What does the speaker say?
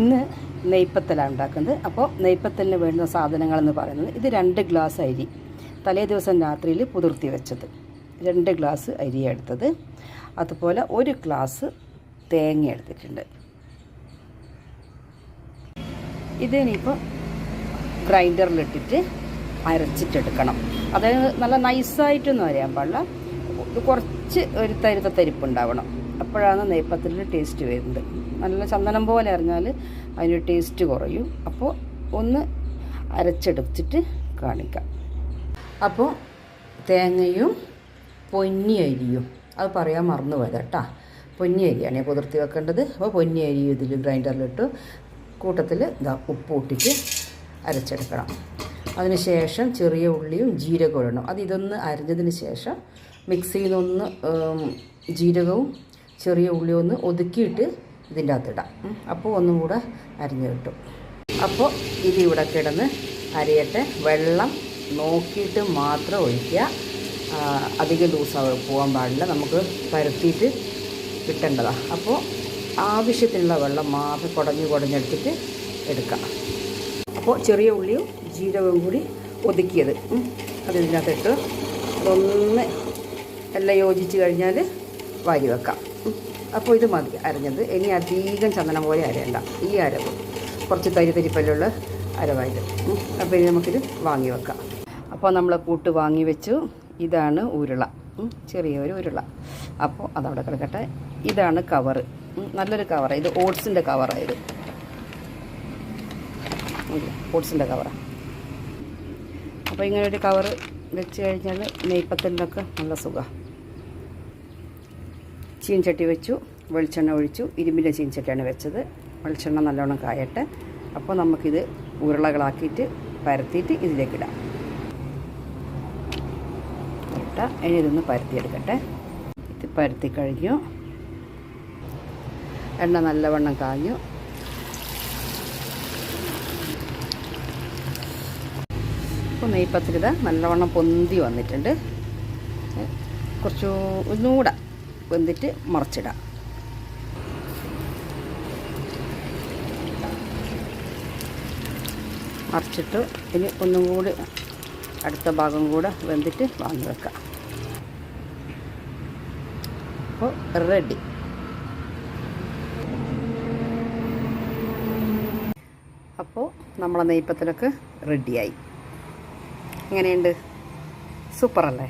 ഇന്ന് നെയ്പ്പത്തലാണ് ഉണ്ടാക്കുന്നത്. അപ്പോൾ നെയ്പ്പത്തലിന് വേണ്ടുന്ന സാധനങ്ങളെന്ന് പറയുന്നത് ഇത് രണ്ട് ഗ്ലാസ് അരി തലേ ദിവസം രാത്രിയിൽ പുതിർത്തി വെച്ചത്. രണ്ട് ഗ്ലാസ് അരി എടുത്തത്. അതുപോലെ ഒരു ഗ്ലാസ് തേങ്ങ എടുത്തിട്ടുണ്ട്. ഇതിനിപ്പോൾ ഗ്രൈൻഡറിലിട്ടിട്ട് അരച്ചിട്ടെടുക്കണം. അതായത് നല്ല നൈസായിട്ടൊന്നും അറിയാൻ പാടില്ല. കുറച്ച് ഒരു തരുത്ത തരിപ്പുണ്ടാവണം അപ്പോഴാണ് നെയ്പ്പത്തലിന്റെ ടേസ്റ്റ് വരുന്നത്. നല്ല ചന്ദനം പോലെ അറിഞ്ഞാൽ അതിന് ടേസ്റ്റ് കുറയും. അപ്പോൾ ഒന്ന് അരച്ചെടുത്തിട്ട് കാണിക്കാം. അപ്പോൾ തേങ്ങയും പൊന്നി അരിയും അത് പറയാൻ മറന്നു പോയത് കേട്ടോ പൊന്നി അരിയാണ് കുതിർത്തി വെക്കേണ്ടത്. അപ്പോൾ പൊന്നി അരി ഇതിൽ ഗ്രൈൻഡറിലിട്ട് കൂട്ടത്തിൽ ഇതാ ഉപ്പ് ഇട്ടിട്ട് അരച്ചെടുക്കണം. അതിനുശേഷം ചെറിയ ഉള്ളിയും ജീരകവും ഇടണം. അത് ഇതൊന്ന് അരിഞ്ഞതിന് ശേഷം മിക്സിയിൽ നിന്നൊന്ന് ജീരകവും ചെറിയ ഉള്ളിയും ഒന്ന് ഒതുക്കിയിട്ട് ഇതിന്റെ അകത്തിടാം. അപ്പോൾ ഒന്നും കൂടെ അരിഞ്ഞ് കിട്ടും. അപ്പോൾ ഇത് ഇവിടെ കിടന്ന് അരിയട്ടെ. വെള്ളം നോക്കിയിട്ട് മാത്രം ഒഴിക്കുക. അധികം ദിവസം പോകാൻ പാടില്ല. നമുക്ക് പരത്തിയിട്ട് കിട്ടേണ്ടതാണ് അപ്പോൾ ആവശ്യത്തിനുള്ള വെള്ളം മാത്രം കുടഞ്ഞ് കുടഞ്ഞെടുത്തിട്ട് എടുക്കാം. അപ്പോൾ ചെറിയ ഉള്ളിയും ജീരകവും കൂടി ഒതുക്കിയത്. അതിനകത്തിട്ട് അതൊന്ന് എല്ലാം യോജിച്ച് കഴിഞ്ഞാൽ വാരി വെക്കാം. അപ്പോൾ ഇത് മതി അരഞ്ഞത്. ഇനി അധികം ചന്ദനം പോലെ അരയണ്ട. ഈ അരവ്. കുറച്ച് തരി തരിപ്പല്ലുള്ള അരവായത്. അപ്പോൾ ഇനി നമുക്കിത് വാങ്ങി വെക്കാം. അപ്പോൾ നമ്മൾ കൂട്ട് വാങ്ങി വെച്ചു. ഇതാണ് ഉരുള. ചെറിയൊരു ഉരുള. അപ്പോൾ അതവിടെ കിടക്കട്ടെ. ഇതാണ് കവറ്. നല്ലൊരു കവറാണ് ഇത് ഓട്സിന്റെ കവറായത് ഓട്സിന്റെ കവറാണ് അപ്പോൾ ഇങ്ങനെ ഒരു കവറ് വെച്ച് കഴിഞ്ഞാൽ നെയ്പ്പത്തലിനൊക്കെ നല്ല സുഖമാണ് ചീൻചട്ടി വെച്ചു വെളിച്ചെണ്ണ ഒഴിച്ചു ഇരുമ്പിന്റെ ചീൻചട്ടിയാണ് വെച്ചത്. വെളിച്ചെണ്ണ നല്ലോണം കായട്ടെ. അപ്പോൾ നമുക്കിത് ഉരുളകളാക്കിയിട്ട് പരത്തിയിട്ട് ഇതിലേക്കിടാം ഇട്ട ഇനി ഇതൊന്ന് പരത്തിയെടുക്കട്ടെ. ഇത് പരത്തി കഴിഞ്ഞു. എണ്ണ നല്ലവണ്ണം കാഞ്ഞു. ഇപ്പോൾ നെയ്പ്പത്തിരിത നല്ലവണ്ണം പൊന്തി വന്നിട്ടുണ്ട്. കുറച്ചു ഒന്നുകൂടെ വെന്തിട്ട് മറിച്ചിടാം. മറിച്ചിട്ട് ഇനി ഒന്നും കൂടി അടുത്ത ഭാഗം കൂടെ വെന്തിട്ട് വാങ്ങി വെക്കാം. അപ്പോൾ റെഡി. അപ്പോൾ നമ്മളെ നെയ്പ്പത്തിലൊക്കെ റെഡിയായി. എങ്ങനെയുണ്ട്? സൂപ്പറല്ലേ?